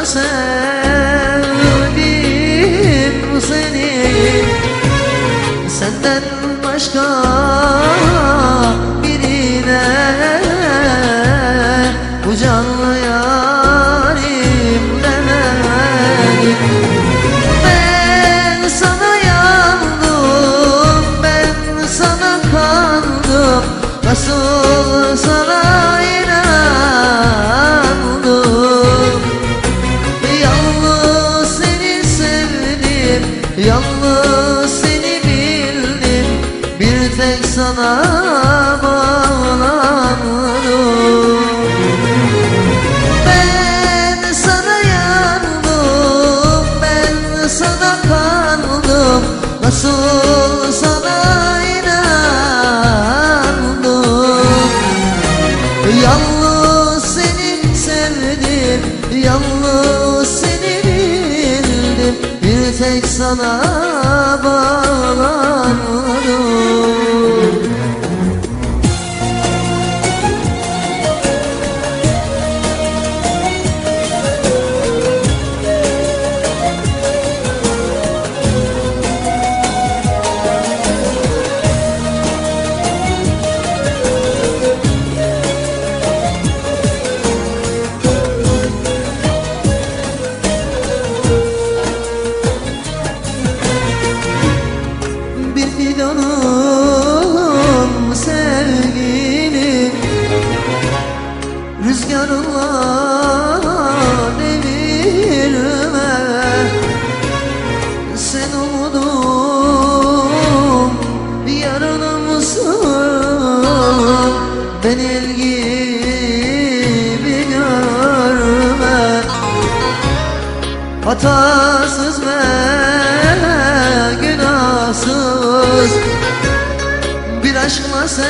Aşkla sevdim seni. Senden başka Sana inandım Yalnız seni sevdim Yalnız seni bildim. Bir tek sana Beni el gibi görme. Hatasız ve günahsız. Bir aşkla sevdim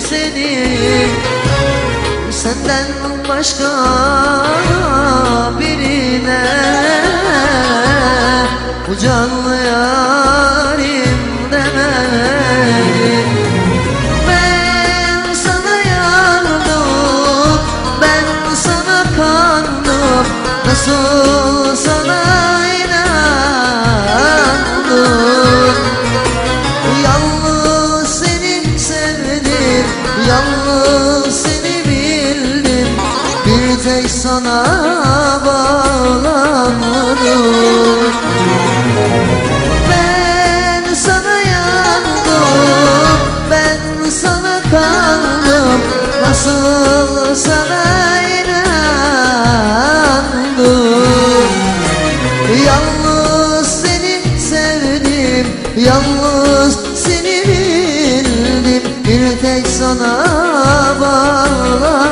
seni. Senden başka sana bağlandım ben sana yandım, ben sana kandım Nasıl sana inandım? Yalnız seni sevdim, yalnız seni bildim. Bir tek sana bağlandım